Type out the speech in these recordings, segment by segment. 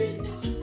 Yeah.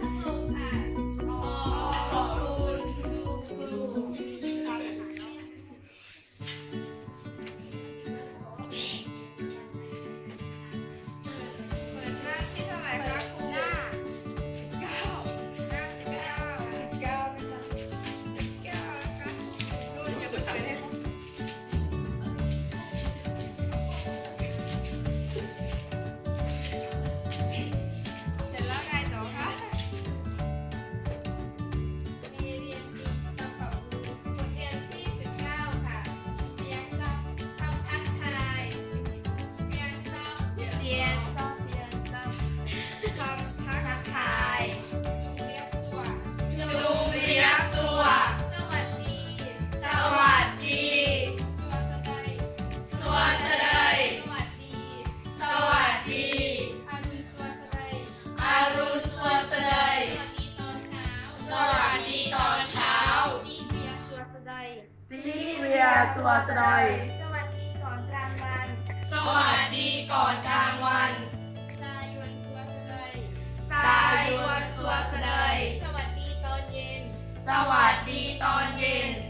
สวัสดีก่อนกลางวันซายวนสัวสดอยสายวันสัวเสดยสวัสดีตอนเย็น สวัสดีตอนเย็น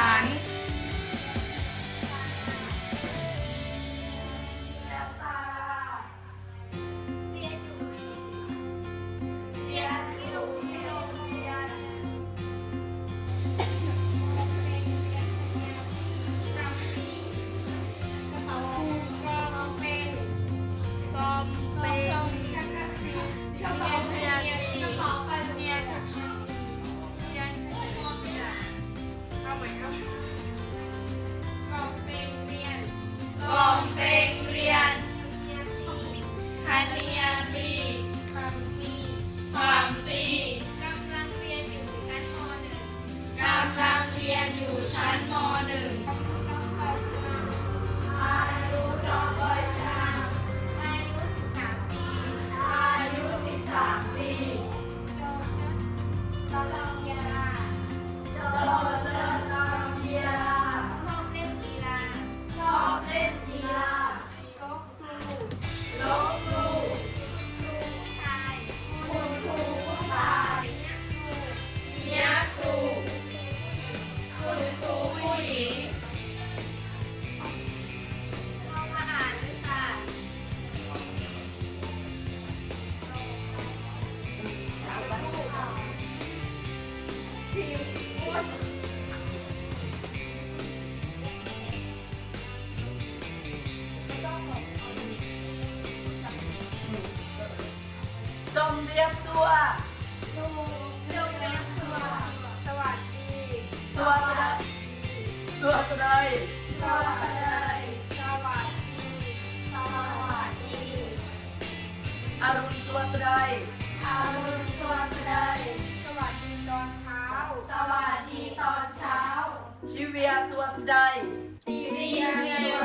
ดิฉัน จมเรียบตัว ดูดูเรียนสวัสดีสวัสดีสวัสดีสวัสดีสวัสดีสวัสดีสวัสดีอรุณสวัสดีอารุณสวัสดีสวัสดีตอนเช้า สวัสดีตอนเช้า ชิเวียสวัสดีดีเรียสวัสดี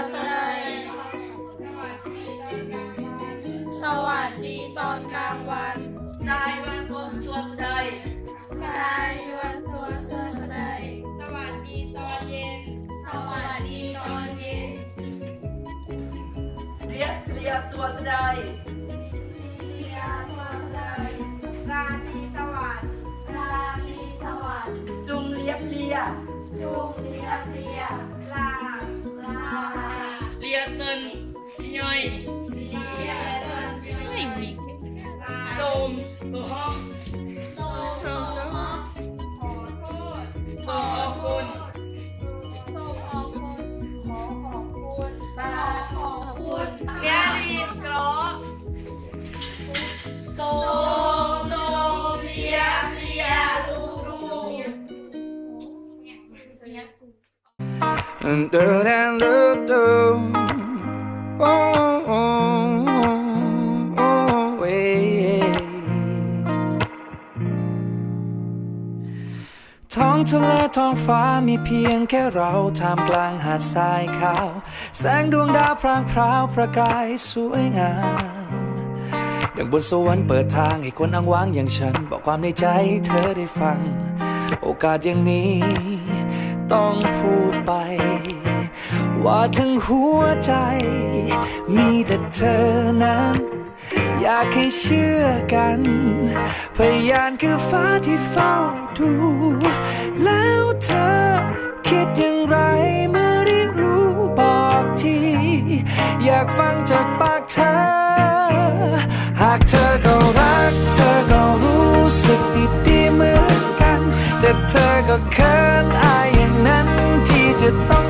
ยกเรียสวัสดีเรียนสวัสดีราตรีสวัสดิ์ราตรีสวัสดิ์จุงเรียบเรียจุงเรียบเรียลาลาเรียเซนย่อยเรีย And do and do do. Oh, oh, oh, oh, yeah. ท้องทะเลท้องฟ้ามีเพียงแค่เราท่ามกลางหาดทรายขาว แสงดวงดาวพรางพราวประกายสวยงามอย่างบนสวรรค์เปิดทางให้คนอ้างว้างอย่างฉัน บอกความในใจเธอได้ฟัง โอกาสอย่างนี้ ต้องพูดไป ว่าทั้งหัวใจ มีแต่เธอนั้น อยากให้เชื่อกัน พยานคือฟ้าที่เฝ้าดู แล้วเธอคิดอย่างไรเมื่อได้รู้บอกที อยากฟังจากปากเธอ หากเธอก็รัก เธอก็รู้สึกดีๆเหมือนกัน แต่เธอก็เคย se